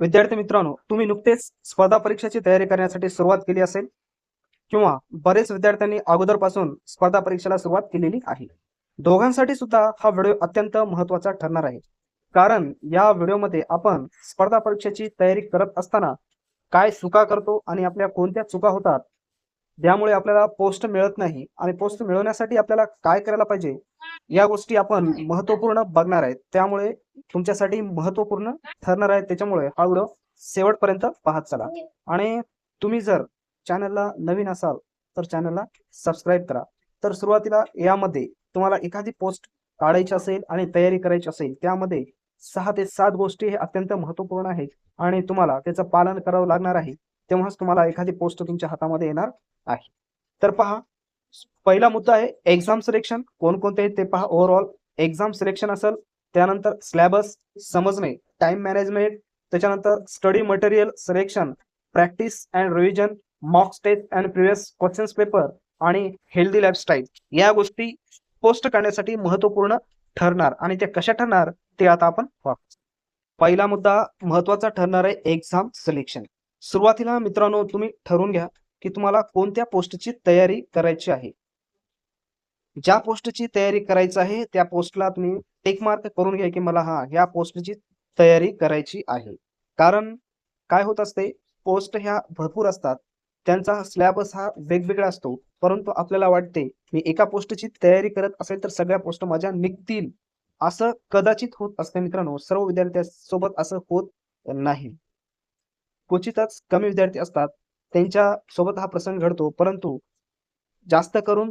विद्यार्थी मित्रांनो तुम्ही नुकतेच स्पर्धा परीक्षेची तयारी करण्यासाठी सुरुवात केली असेल किंवा बरेच विद्यार्थ्यांनी अगोदरपासून स्पर्धा परीक्षेला सुरुवात केलेली आहे. दोघांसाठी सुद्धा हा व्हिडिओ अत्यंत महत्त्वाचा ठरणार आहे. कारण या व्हिडिओमध्ये आपण स्पर्धा परीक्षेची तयारी करत असताना काय चुका करतो आणि आपल्या कोणत्या चुका होतात त्यामुळे आपल्याला पोस्ट मिळत नाही आणि पोस्ट मिळवण्यासाठी आपल्याला काय करायला पाहिजे? या गोष्टी आपण महत्त्वपूर्ण बघणार आहेत. त्यामुळे तुमच्यासाठी महत्त्वपूर्ण ठरणार आहे. त्याच्यामुळे हा व्हिडिओ शेवटपर्यंत पाहत चला. आणि तुम्ही जर चॅनलला नवीन असाल तर चॅनलला सबस्क्राईब करा. तर सुरुवातीला यामध्ये तुम्हाला एखादी पोस्ट काढायची असेल आणि तयारी करायची असेल त्यामध्ये सहा ते सात गोष्टी हे अत्यंत महत्त्वपूर्ण आहेत. आणि तुम्हाला त्याचं पालन करावं लागणार आहे. तेव्हाच तुम्हाला एखादी पोस्ट तुमच्या हातामध्ये येणार आहे. तर पहा पहिला मुद्दा आहे एक्झाम सिलेक्शन कोणकोणते आहेत ते पहा ओव्हरऑल एक्झाम सिलेक्शन असेल त्यानंतर स्लॅबस समजणे टाइम मॅनेजमेंट त्याच्यानंतर study material selection practice and revision mock test and previous questions paper आणि हेल्दी लाईफस्टाईल या गोष्टी पोस्ट करण्यासाठी महत्त्वपूर्ण ठरणार आणि त्या कशा ठरणार ते आता आपण पहिला मुद्दा महत्त्वाचा ठरणार आहे एक्झाम सिलेक्शन सुरुवातीला मित्रांनो तुम्ही ठरवून घ्या की तुम्हाला कोणत्या पोस्टची तयारी करायची आहे. ज्या पोस्टची तयारी करायची आहे त्या पोस्टला तुम्ही टेक मार्क करून घ्या की मला हा ह्या पोस्टची तयारी करायची आहे. कारण काय होत असते पोस्ट ह्या भरपूर असतात त्यांचा स्लॅबस हा वेगवेगळा असतो परंतु आपल्याला वाटते मी एका पोस्टची तयारी करत असेल तर सगळ्या पोस्ट माझ्या निघतील. असं कदाचित होत असते मित्रांनो सर्व विद्यार्थ्यांसोबत असं होत नाही. क्वचितच कमी विद्यार्थी असतात. त्यांच्यासोबत हा प्रसंग घडतो. परंतु जास्त करून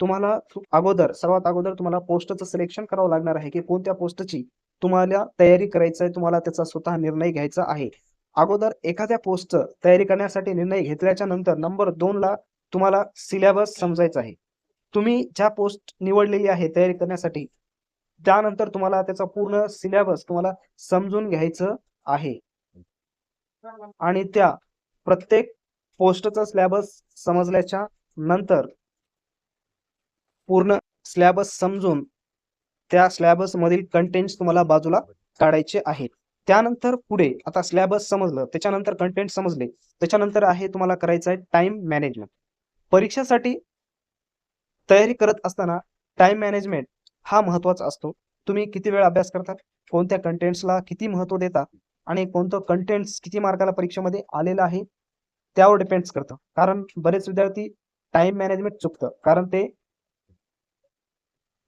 तुम्हाला अगोदर सर्वात अगोदर तुम्हाला पोस्टचं सिलेक्शन करावं लागणार आहे की कोणत्या पोस्टची तुम्हाला तयारी करायचं आहे तुम्हाला त्याचा स्वतः निर्णय घ्यायचा आहे. अगोदर एखाद्या पोस्टचं तयारी करण्यासाठी निर्णय घेतल्याच्या नंतर नंबर दोन ला तुम्हाला सिलेबस समजायचा आहे. तुम्ही ज्या पोस्ट निवडलेली आहे तयारी करण्यासाठी त्यानंतर तुम्हाला त्याचा पूर्ण सिलेबस तुम्हाला समजून घ्यायचं आहे. आणि त्या प्रत्येक पोस्टचा स्लॅबस समजल्याच्या नंतर पूर्ण स्लॅबस समजून त्या स्लॅबस मधील कंटेंट्स तुम्हाला बाजूला काढायचे आहेत. त्यानंतर पुढे आता स्लॅबस समजलं त्याच्यानंतर कंटेंट समजले त्याच्यानंतर आहे तुम्हाला करायचं आहे टाइम मॅनेजमेंट परीक्षेसाठी तयारी करत असताना टाइम मॅनेजमेंट हा महत्त्वाचा असतो. तुम्ही किती वेळ अभ्यास करतात कोणत्या कंटेंट्सला किती महत्त्व देता आणि कोणतं कंटेंट्स किती मार्काला परीक्षेमध्ये आलेलं आहे त्यावर डिपेंड्स करतं. कारण बरेच विद्यार्थी टाइम मॅनेजमेंट चुकतं. कारण ते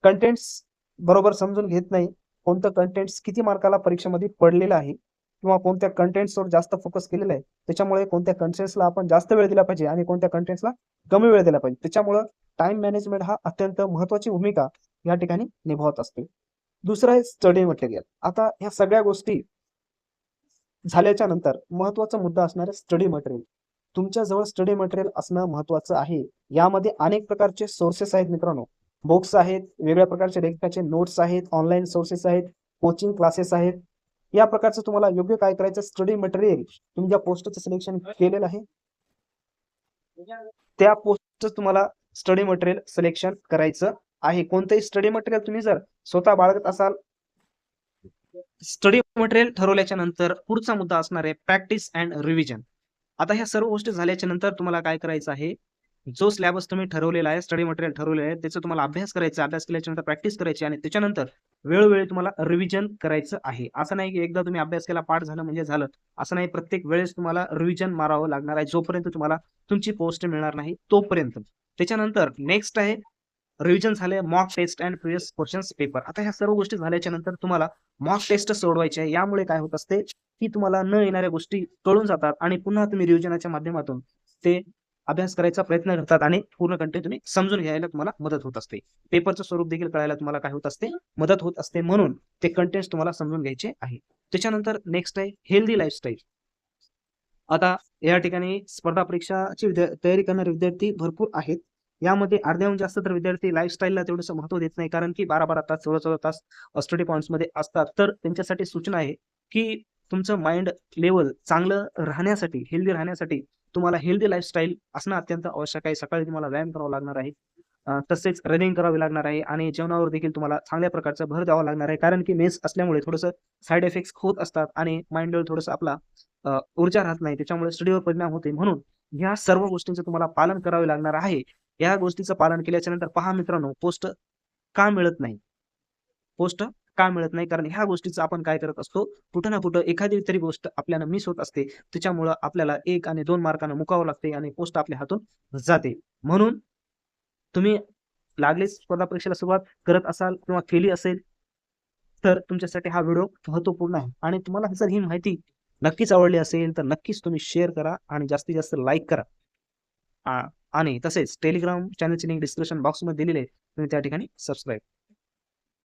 कंटेंट्स बरोबर समजून घेत नाही कोणतं कंटेंट्स किती मार्काला परीक्षेमध्ये पडलेलं आहे किंवा कोणत्या कंटेंट्सवर जास्त फोकस केलेला आहे. त्याच्यामुळे कोणत्या कंटेंट्सला आपण जास्त वेळ दिला पाहिजे आणि कोणत्या कंटेंट्सला कमी वेळ दिला पाहिजे. त्याच्यामुळे टाइम मॅनेजमेंट हा अत्यंत महत्वाची भूमिका या ठिकाणी निभावत असते. दुसरं आहे स्टडी मटेरियल आता ह्या सगळ्या गोष्टी झाल्याच्यानंतर महत्त्वाचा मुद्दा असणार आहे स्टडी मटेरियल तुमच्या जवळ स्टडी मटेरियल असणं महत्वाचं आहे. यामध्ये अनेक प्रकारचे सोर्सेस आहेत मित्रांनो. बुक्स आहेत वेगळ्या प्रकारचे लेखकाचे नोट्स आहेत ऑनलाईन सोर्सेस आहेत कोचिंग क्लासेस आहेत. या प्रकारचं तुम्हाला योग्य काय करायचं स्टडी मटेरियल तुम्ही ज्या पोस्टचं सिलेक्शन केलेलं आहे त्या पोस्टचं तुम्हाला स्टडी मटेरियल सिलेक्शन करायचं आहे. कोणतंही स्टडी मटेरियल तुम्ही जर स्वतः बाळगत असाल स्टडी मटेरियल ठरवल्याच्या नंतर पुढचा मुद्दा असणार आहे प्रॅक्टिस अँड रिव्हिजन आता ह्या सर्व गोष्टी झाल्याच्यानंतर तुम्हाला काय करायचं आहे? जो स्लॅबस तुम्ही ठरवलेला आहे स्टडी मटेरियल ठरवलेलं आहे त्याचा तुम्हाला अभ्यास करायचा अभ्यास केल्याच्यानंतर प्रॅक्टिस करायची आणि त्याच्यानंतर वेळोवेळी तुम्हाला रिव्हिजन करायचं आहे. असं नाही की एकदा तुम्ही अभ्यास केला पाठ झालं म्हणजे झालं. असं नाही प्रत्येक वेळेस तुम्हाला रिव्हिजन मारावं लागणार आहे जोपर्यंत तुम्हाला तुमची पोस्ट मिळणार नाही तोपर्यंत. त्याच्यानंतर नेक्स्ट आहे रिव्हिजन झाले mock test and previous questions paper आता ह्या सर्व गोष्टी झाल्याच्यानंतर तुम्हाला मॉक टेस्ट सोडवायचे यामुळे काय होत असते की तुम्हाला न येणाऱ्या गोष्टी कळून जातात आणि पुन्हा तुम्ही रिव्हिजनाच्या माध्यमातून ते अभ्यास करायचा प्रयत्न करतात आणि पूर्ण कंटेंट तुम्ही समजून घ्यायला तुम्हाला मदत होत असते. पेपरचं स्वरूप देखील कळायला तुम्हाला काय होत असते? मदत होत असते म्हणून ते कंटेंट तुम्हाला समजून घ्यायचे आहे. त्याच्यानंतर नेक्स्ट आहे हेल्दी लाईफस्टाईल आता या ठिकाणी स्पर्धा परीक्षाची तयारी करणारे विद्यार्थी भरपूर आहेत. यामध्ये अर्ध्याहून जास्त तर विद्यार्थी लाईफस्टाईलला तेवढंसं महत्त्व देत नाही. कारण की बारा बारा तास चौदा चौदा तास स्टडी पॉईंट्समध्ये असतात. तर त्यांच्यासाठी सूचना आहे की तुमचं माइंड लेवल चांगलं राहण्यासाठी हेल्दी राहण्यासाठी तुम्हाला हेल्दी लाईफस्टाईल असणं अत्यंत आवश्यक आहे. सकाळी तुम्हाला व्यायाम करावा लागणार आहे. तसेच रनिंग करावी लागणार आहे आणि जेवणावर देखील तुम्हाला चांगल्या प्रकारचा भर द्यावा लागणार आहे. कारण की मेस असल्यामुळे थोडंसं साईड इफेक्ट्स होत असतात आणि माइंडवर थोडंसं आपला ऊर्जा राहत नाही. त्याच्यामुळे स्टडीवर परिणाम होते. म्हणून या सर्व गोष्टींचं तुम्हाला पालन करावे लागणार आहे. या गोष्टीचं पालन केल्याच्यानंतर पहा मित्रांनो पोस्ट का मिळत नाही? पोस्ट का मिळत नाही? कारण ह्या गोष्टीचं आपण काय करत असतो कुठं ना कुठं एखादी तरी गोष्ट आपल्याला मिस होत असते त्याच्यामुळं आपल्याला एक आणि दोन मार्कानं मुकावं लागते आणि पोस्ट आपल्या हातून जाते. म्हणून तुम्ही लागलीच स्पर्धा परीक्षेला सुरुवात करत असाल किंवा केली असेल तर तुमच्यासाठी हा व्हिडिओ महत्त्वपूर्ण आहे. आणि तुम्हाला जर ही माहिती नक्कीच आवडली असेल तर नक्कीच तुम्ही शेअर करा आणि जास्तीत जास्त लाईक करा. आणि तसेच टेलिग्राम चॅनलची लिंक डिस्क्रिप्शन बॉक्समध्ये दिलेली आहे तुम्ही त्या ठिकाणी सबस्क्राईब